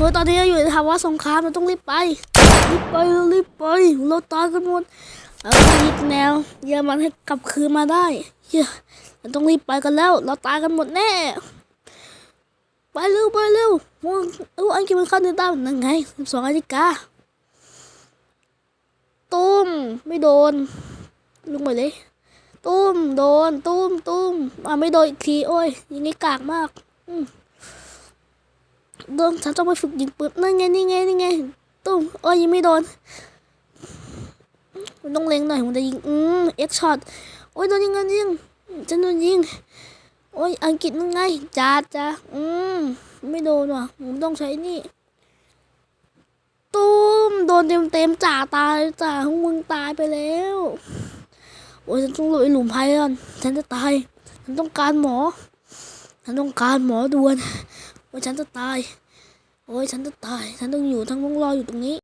เฮ้ยตอนนี้เราอยู่ในภาวะสงครามเราต้องรีบไป รีบไปรีบไป เราตายกันหมดเราต้องยึดแนวเยอรมันให้กลับคืนมาได้เฮ้ยเราต้องรีบไปกันแล้ว เราตายกันหมดแน่ ไปเร็วไปเร็วมองเอออันกินมันเข้าในด้านนั่นไงสิบสองนาฬิกาตุ้มไม่โดนลุกไปเลย ตุ้มโดนตุ้มตุ้มอ่าไม่โดนอีกทีโอ้ยยังงี้กากมาก อืม โดนฉันต้องไปฝึกยิงปืนนั่นไงนี่ไงนี่ไงตุ้มโอ้ยยังไม่โดนมันต้องเล็งหน่อยผมจะยิงอืมเอ็กช็อตโอ้ยโดนยิงโดนยิงฉันโดนยิงโอ้ยอังกฤษนั่นไงจ้าจ้าอืมไม่โดนว่ะผมต้องใช้นี่ตุ้มโดนเต็มเต็มจ่าตายจ่าของมึงตายไปแล้วโอ้ยฉันต้องหลบไอ้หลุมภัยก่อนฉันจะตายฉันต้องการหมอฉันต้องการหมอด่วน โอ้ยฉันจะตาย โอ้ยฉันจะตาย ฉันต้องอยู่ทั้งต้องรออยู่ตรงนี้